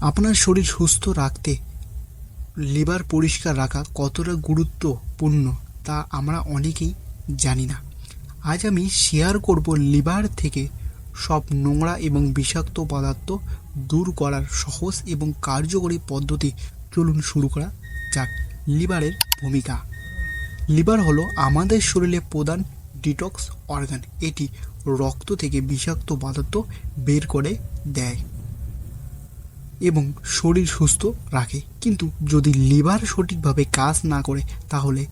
আপনার শরীর সুস্থ রাখতে, লিভার পরিষ্কার রাখা কতটা গুরুত্বপূর্ণ তা আমরা অনেকেই জানি না। আজ আমি শেয়ার করব লিভার থেকে সব নোংরা এবং বিষাক্ত পদার্থ দূর করার সহজ এবং কার্যকরী পদ্ধতি চলুন শুরু করা যাক লিভারের ভূমিকা। লিভার হলো আমাদের শরীরে প্রধান ডিটক্স অর্গান। এটি রক্ত থেকে বিষাক্ত পদার্থ বের করে দেয়। এবং শরীর সুস্থ রাখে। কিন্তু যদি লিভার সঠিকভাবে কাজ না করে, তাহলে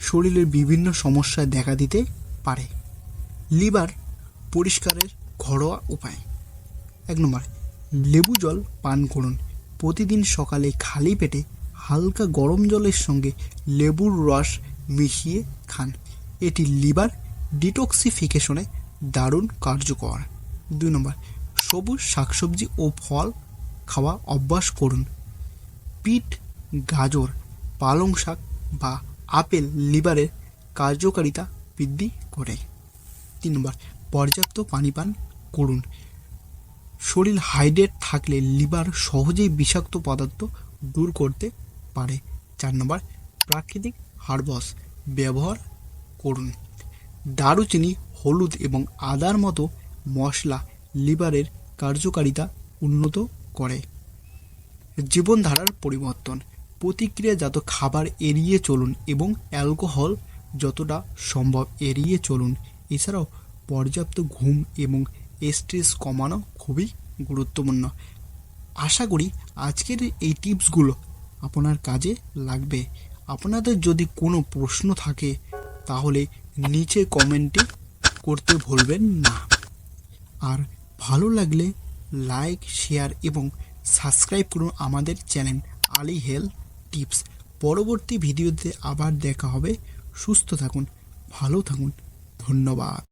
শরীরের বিভিন্ন সমস্যায় দেখা দিতে পারে। লিভার পরিষ্কারের ঘরোয়া উপায়। এক নম্বর, লেবু জল পান করুন। প্রতিদিন সকালে খালি পেটে হালকা গরম জলের সঙ্গে লেবুর রস মিশিয়ে খান। এটি লিভার ডিটক্সিফিকেশনে দারুণ কার্যকর। দুই নম্বর, সবুজ শাকসবজি ও ফল খাওয়া অভ্যাস করুন। পিট গাজর, পালং শাক বা আপেল লিভারের কার্যকারিতা বৃদ্ধি করে। তিন নম্বর পর্যাপ্ত পানি পান করুন। শরীর হাইড্রেট থাকলে লিভার সহজেই বিষাক্ত পদার্থ দূর করতে পারে। চার নম্বর, প্রাকৃতিক হার্বস ব্যবহার করুন। দারুচিনি, হলুদ এবং আদার মতো মশলা লিভারের কার্যকারিতা উন্নত করে। জীবনধারার পরিবর্তন, প্রতিক্রিয়াজাত খাবার এড়িয়ে চলুন এবং অ্যালকোহল যতটা সম্ভব এড়িয়ে চলুন। এছাড়াও পর্যাপ্ত ঘুম এবং স্ট্রেস কমানো খুবই গুরুত্বপূর্ণ। আশা করি আজকের এই টিপসগুলো আপনার কাজে লাগবে। আপনাদের যদি কোনো প্রশ্ন থাকে, তাহলে নিচে কমেন্টে করতে ভুলবেন না। আর ভালো লাগলে লাইক, শেয়ার এবং সাবস্ক্রাইব করুন আমাদের চ্যানেল আলি হেলথ টিপস। পরবর্তী ভিডিওতে আবার দেখা হবে। সুস্থ থাকুন, ভালো থাকুন। ধন্যবাদ।